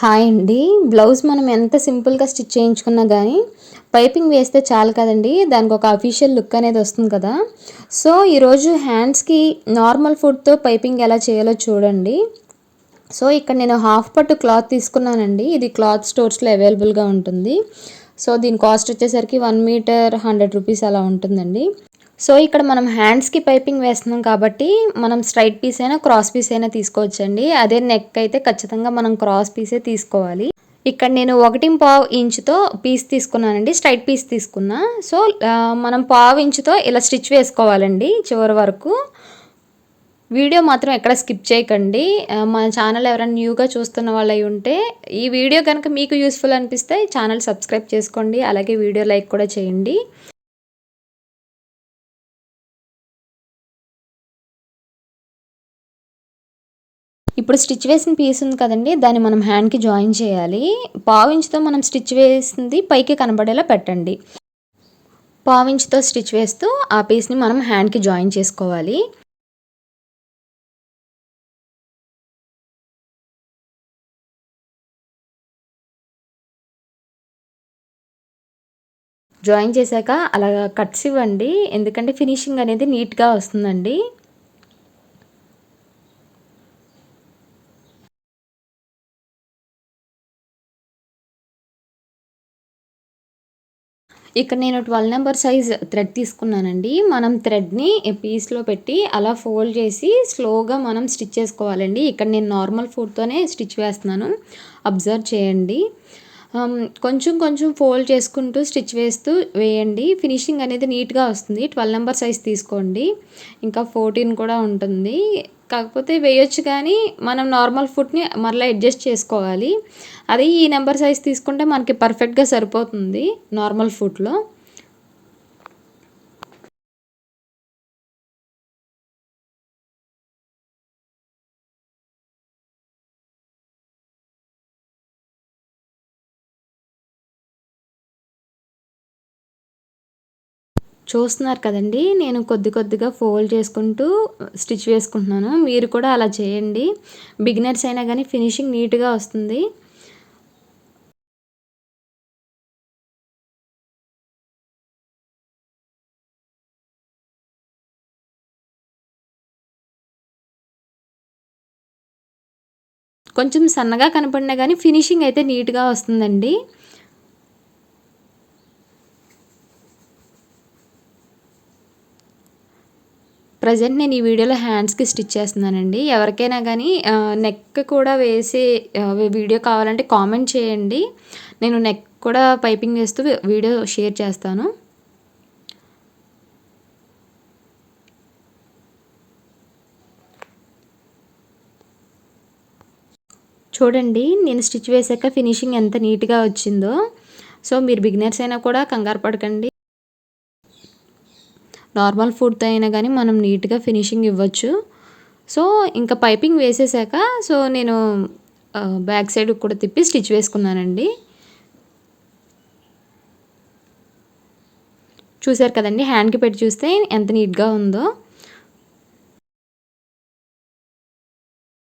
Hi అండి. Blouse మనం ఎంత సింపుల్గా స్టిచ్ చేయించుకున్నా కానీ పైపింగ్ వేస్తే చాలు కదండి. దానికి ఒక అఫీషియల్ లుక్ అనేది వస్తుంది కదా. సో ఈరోజు హ్యాండ్స్కి నార్మల్ ఫుడ్తో పైపింగ్ ఎలా చేయాలో చూడండి. సో ఇక్కడ నేను హాఫ్ పట్టు క్లాత్ తీసుకున్నానండి. ఇది క్లాత్ స్టోర్స్లో అవైలబుల్గా ఉంటుంది. సో దీని కాస్ట్ వచ్చేసరికి వన్ మీటర్ హండ్రెడ్ రూపీస్ అలా ఉంటుందండి. సో ఇక్కడ మనం హ్యాండ్స్కి పైపింగ్ వేస్తున్నాం కాబట్టి మనం స్ట్రైట్ పీస్ అయినా క్రాస్ పీస్ అయినా తీసుకోవచ్చండి. అదే నెక్ అయితే ఖచ్చితంగా మనం క్రాస్ పీసే తీసుకోవాలి. ఇక్కడ నేను ఒకటి పావు ఇంచుతో పీస్ తీసుకున్నానండి స్ట్రైట్ పీస్ తీసుకున్నా. సో మనం పావు ఇంచుతో ఇలా స్టిచ్ వేసుకోవాలండి చివరి వరకు. వీడియో మాత్రం ఎక్కడ స్కిప్ చేయకండి. మన ఛానల్ ఎవరైనా న్యూగా చూస్తున్న వాళ్ళు అయి ఉంటే ఈ వీడియో కనుక మీకు యూస్ఫుల్ అనిపిస్తే ఛానల్ సబ్స్క్రైబ్ చేసుకోండి అలాగే వీడియో లైక్ కూడా చేయండి. ఇప్పుడు స్టిచ్ వేసిన పీస్ ఉంది కదండి దాన్ని మనం హ్యాండ్కి జాయిన్ చేయాలి. పావించుతో మనం స్టిచ్ వేసింది పైకి కనబడేలా పెట్టండి. పావించుతో స్టిచ్ వేస్తూ ఆ పీస్ని మనం హ్యాండ్కి జాయిన్ చేసుకోవాలి. జాయిన్ చేశాక అలా కట్స్ ఇవ్వండి. ఎందుకంటే ఫినిషింగ్ అనేది నీట్గా వస్తుందండి. ఇక్కడ నేను ట్వెల్వ్ నెంబర్ సైజ్ థ్రెడ్ తీసుకున్నానండి. మనం థ్రెడ్ని పీస్లో పెట్టి అలా ఫోల్డ్ చేసి స్లోగా మనం స్టిచ్ చేసుకోవాలండి. ఇక్కడ నేను నార్మల్ ఫుడ్తోనే స్టిచ్ వేస్తున్నాను. అబ్జర్వ్ చేయండి. కొంచెం కొంచెం ఫోల్డ్ చేసుకుంటూ స్టిచ్ వేస్తూ వేయండి. ఫినిషింగ్ అనేది నీట్గా వస్తుంది. ట్వెల్వ్ నెంబర్ సైజ్ తీసుకోండి. ఇంకా ఫోర్టీన్ కూడా ఉంటుంది. కాకపోతే వేయొచ్చు కానీ మనం నార్మల్ ఫుడ్ని మరలా అడ్జస్ట్ చేసుకోవాలి. అదే ఈ నెంబర్ సైజ్ తీసుకుంటే మనకి పర్ఫెక్ట్గా సరిపోతుంది నార్మల్ ఫుడ్లో చూస్తున్నారు కదండి. నేను కొద్ది కొద్దిగా ఫోల్డ్ చేసుకుంటూ స్టిచ్ వేసుకుంటున్నాను. మీరు కూడా అలా చేయండి. బిగినర్స్ అయినా కానీ ఫినిషింగ్ నీట్గా వస్తుంది. కొంచెం సన్నగా కనపడినా కానీ ఫినిషింగ్ అయితే నీట్గా వస్తుందండి. ప్రజెంట్ నేను ఈ వీడియోలో హ్యాండ్స్కి స్టిచ్ చేస్తున్నానండి. ఎవరికైనా కానీ నెక్ కూడా వేసి వీడియో కావాలంటే కామెంట్ చేయండి. నేను నెక్ కూడా పైపింగ్ వేస్తూ వీడియో షేర్ చేస్తాను. చూడండి నేను స్టిచ్ వేసాక ఫినిషింగ్ ఎంత నీట్గా వచ్చిందో. సో మీరు బిగినర్స్ అయినా కూడా కంగారు పడకండి. నార్మల్ ఫుడ్తో అయినా కానీ మనం నీట్గా ఫినిషింగ్ ఇవ్వచ్చు. సో ఇంకా పైపింగ్ వేసేసాక సో నేను బ్యాక్ సైడ్ కూడా తిప్పి స్టిచ్ వేసుకున్నానండి. చూసారు కదండి హ్యాండ్కి పెట్టి చూస్తే ఎంత నీట్గా ఉందో.